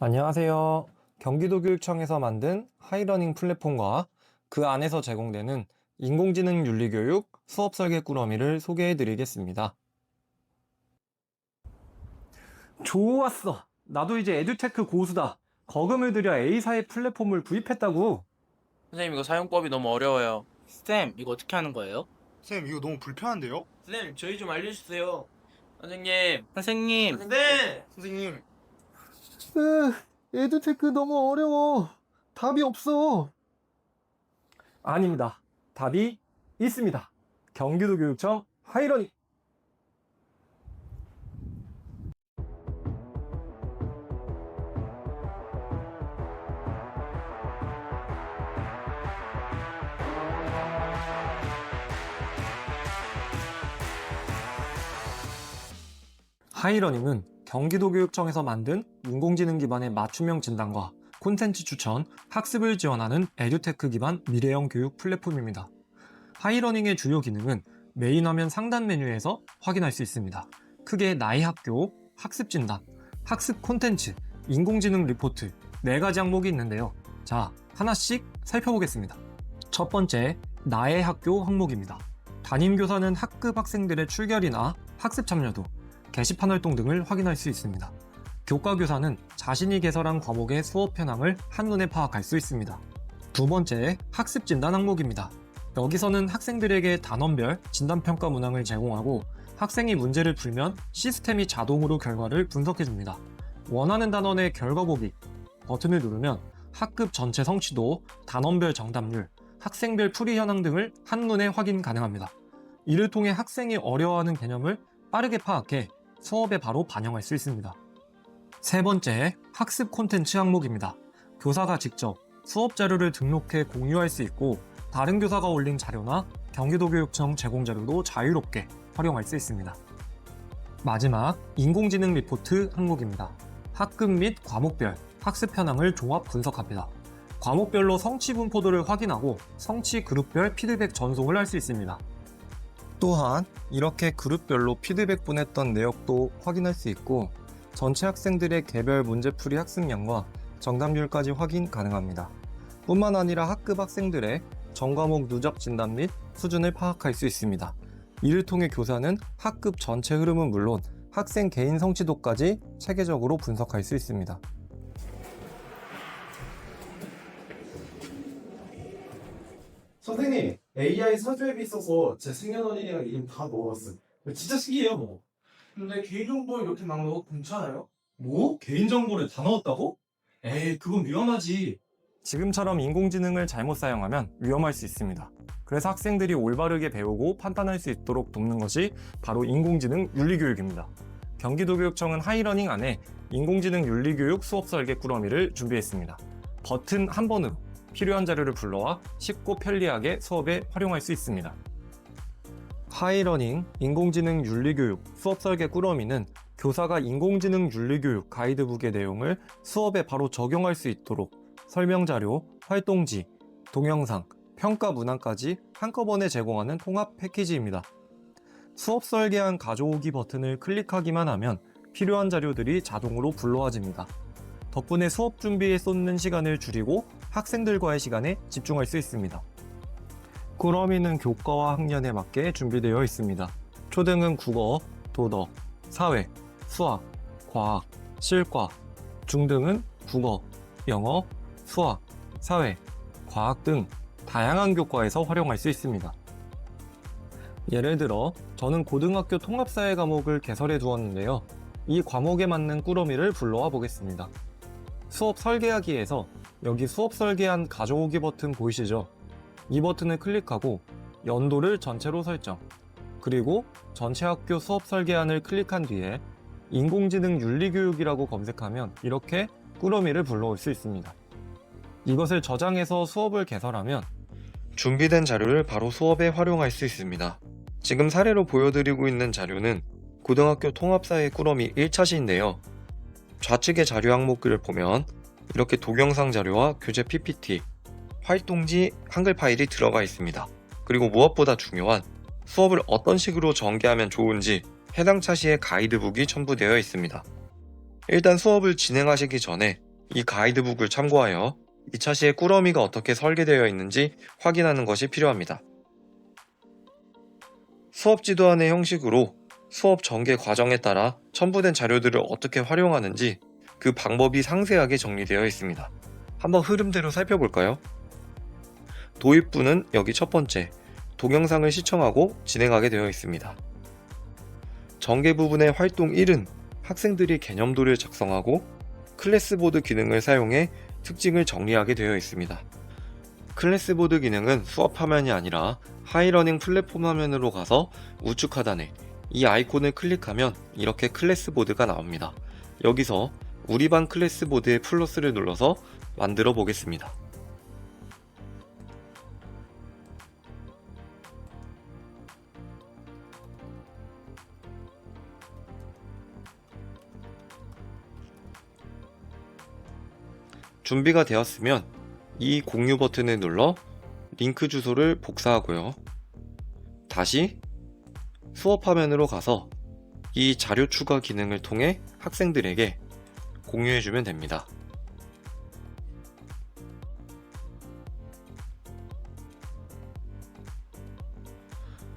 안녕하세요. 경기도교육청에서 만든 하이러닝 플랫폼과 그 안에서 제공되는 인공지능 윤리교육 수업 설계 꾸러미를 소개해 드리겠습니다. 좋았어. 나도 이제 에듀테크 고수다. 거금을 들여 A사의 플랫폼을 구입했다고. 선생님 이거 사용법이 너무 어려워요. 쌤, 이거 어떻게 하는 거예요? 쌤 이거 너무 불편한데요? 선생님 저희 좀 알려주세요. 선생님. 선생님, 네. 선생님 에듀테크 너무 어려워. 답이 없어. 아닙니다. 답이 있습니다. 경기도 교육청 하이러닝. 하이러닝은 경기도교육청에서 만든 인공지능 기반의 맞춤형 진단과 콘텐츠 추천, 학습을 지원하는 에듀테크 기반 미래형 교육 플랫폼입니다. 하이러닝의 주요 기능은 메인 화면 상단 메뉴에서 확인할 수 있습니다. 크게 나의 학교, 학습 진단, 학습 콘텐츠, 인공지능 리포트 네 가지 항목이 있는데요. 자, 하나씩 살펴보겠습니다. 첫 번째, 나의 학교 항목입니다. 담임 교사는 학급 학생들의 출결이나 학습 참여도, 게시판 활동 등을 확인할 수 있습니다. 교과교사는 자신이 개설한 과목의 수업 현황을 한눈에 파악할 수 있습니다. 두 번째, 학습 진단 항목입니다. 여기서는 학생들에게 단원별 진단평가 문항을 제공하고 학생이 문제를 풀면 시스템이 자동으로 결과를 분석해줍니다. 원하는 단원의 결과 보기 버튼을 누르면 학급 전체 성취도, 단원별 정답률, 학생별 풀이 현황 등을 한눈에 확인 가능합니다. 이를 통해 학생이 어려워하는 개념을 빠르게 파악해 수업에 바로 반영할 수 있습니다. 세 번째, 학습 콘텐츠 항목입니다. 교사가 직접 수업 자료를 등록해 공유할 수 있고 다른 교사가 올린 자료나 경기도교육청 제공 자료도 자유롭게 활용할 수 있습니다. 마지막, 인공지능 리포트 항목입니다. 학급 및 과목별 학습 현황을 종합 분석합니다. 과목별로 성취 분포도를 확인하고 성취 그룹별 피드백 전송을 할 수 있습니다. 또한 이렇게 그룹별로 피드백 보냈던 내역도 확인할 수 있고 전체 학생들의 개별 문제풀이 학습량과 정답률까지 확인 가능합니다. 뿐만 아니라 학급 학생들의 전과목 누적 진단 및 수준을 파악할 수 있습니다. 이를 통해 교사는 학급 전체 흐름은 물론 학생 개인 성취도까지 체계적으로 분석할 수 있습니다. 선생님, AI 사주 앱이 있어서 제 생년월일이랑 이름 다 넣어봤어요. 진짜 신기해요, 뭐. 근데 개인정보 이렇게 막 넣어도 괜찮아요? 뭐? 개인정보를 다 넣었다고? 에이, 그건 위험하지. 지금처럼 인공지능을 잘못 사용하면 위험할 수 있습니다. 그래서 학생들이 올바르게 배우고 판단할 수 있도록 돕는 것이 바로 인공지능 윤리교육입니다. 경기도교육청은 하이러닝 안에 인공지능 윤리교육 수업 설계 꾸러미를 준비했습니다. 버튼 한 번으로 필요한 자료를 불러와 쉽고 편리하게 수업에 활용할 수 있습니다. 하이러닝 인공지능 윤리교육 수업 설계 꾸러미는 교사가 인공지능 윤리교육 가이드북의 내용을 수업에 바로 적용할 수 있도록 설명 자료, 활동지, 동영상, 평가 문항까지 한꺼번에 제공하는 통합 패키지입니다. 수업 설계한 가져오기 버튼을 클릭하기만 하면 필요한 자료들이 자동으로 불러와집니다. 덕분에 수업 준비에 쏟는 시간을 줄이고 학생들과의 시간에 집중할 수 있습니다. 꾸러미는 교과와 학년에 맞게 준비되어 있습니다. 초등은 국어, 도덕, 사회, 수학, 과학, 실과, 중등은 국어, 영어, 수학, 사회, 과학 등 다양한 교과에서 활용할 수 있습니다. 예를 들어 저는 고등학교 통합사회 과목을 개설해 두었는데요. 이 과목에 맞는 꾸러미를 불러와 보겠습니다. 수업 설계하기에서 여기 수업 설계한 가져오기 버튼 보이시죠? 이 버튼을 클릭하고 연도를 전체로 설정. 그리고 전체 학교 수업 설계안을 클릭한 뒤에 인공지능 윤리교육이라고 검색하면 이렇게 꾸러미를 불러올 수 있습니다. 이것을 저장해서 수업을 개설하면 준비된 자료를 바로 수업에 활용할 수 있습니다. 지금 사례로 보여드리고 있는 자료는 고등학교 통합사회 꾸러미 1차시인데요. 좌측의 자료 항목을 보면 이렇게 동영상 자료와 교재 PPT, 활동지 한글 파일이 들어가 있습니다. 그리고 무엇보다 중요한 수업을 어떤 식으로 전개하면 좋은지 해당 차시의 가이드북이 첨부되어 있습니다. 일단 수업을 진행하시기 전에 이 가이드북을 참고하여 2차 시에 꾸러미가 어떻게 설계되어 있는지 확인하는 것이 필요합니다. 수업 지도안의 형식으로 수업 전개 과정에 따라 첨부된 자료들을 어떻게 활용하는지 그 방법이 상세하게 정리되어 있습니다. 한번 흐름대로 살펴볼까요? 도입부는 여기 첫 번째, 동영상을 시청하고 진행하게 되어 있습니다. 전개 부분의 활동 1은 학생들이 개념도를 작성하고 클래스보드 기능을 사용해 특징을 정리하게 되어 있습니다. 클래스보드 기능은 수업 화면이 아니라 하이러닝 플랫폼 화면으로 가서 우측 하단에 이 아이콘을 클릭하면 이렇게 클래스보드가 나옵니다. 여기서 우리 반 클래스 보드의 플러스를 눌러서 만들어 보겠습니다. 준비가 되었으면 이 공유 버튼을 눌러 링크 주소를 복사하고요. 다시 수업 화면으로 가서 이 자료 추가 기능을 통해 학생들에게 공유해주면 됩니다.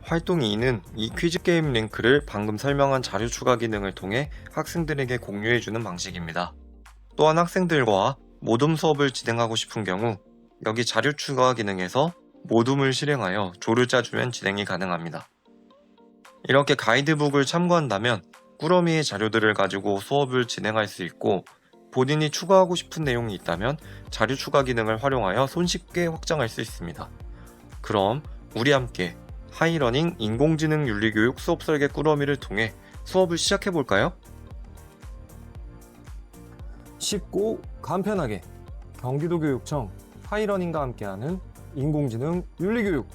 활동 2는 이 퀴즈 게임 링크를 방금 설명한 자료 추가 기능을 통해 학생들에게 공유해주는 방식입니다. 또한 학생들과 모둠 수업을 진행하고 싶은 경우 여기 자료 추가 기능에서 모둠을 실행하여 조를 짜주면 진행이 가능합니다. 이렇게 가이드북을 참고한다면 꾸러미의 자료들을 가지고 수업을 진행할 수 있고 본인이 추가하고 싶은 내용이 있다면 자료 추가 기능을 활용하여 손쉽게 확장할 수 있습니다. 그럼 우리 함께 하이러닝 인공지능 윤리교육 수업 설계 꾸러미를 통해 수업을 시작해 볼까요? 쉽고 간편하게 경기도교육청 하이러닝과 함께하는 인공지능 윤리교육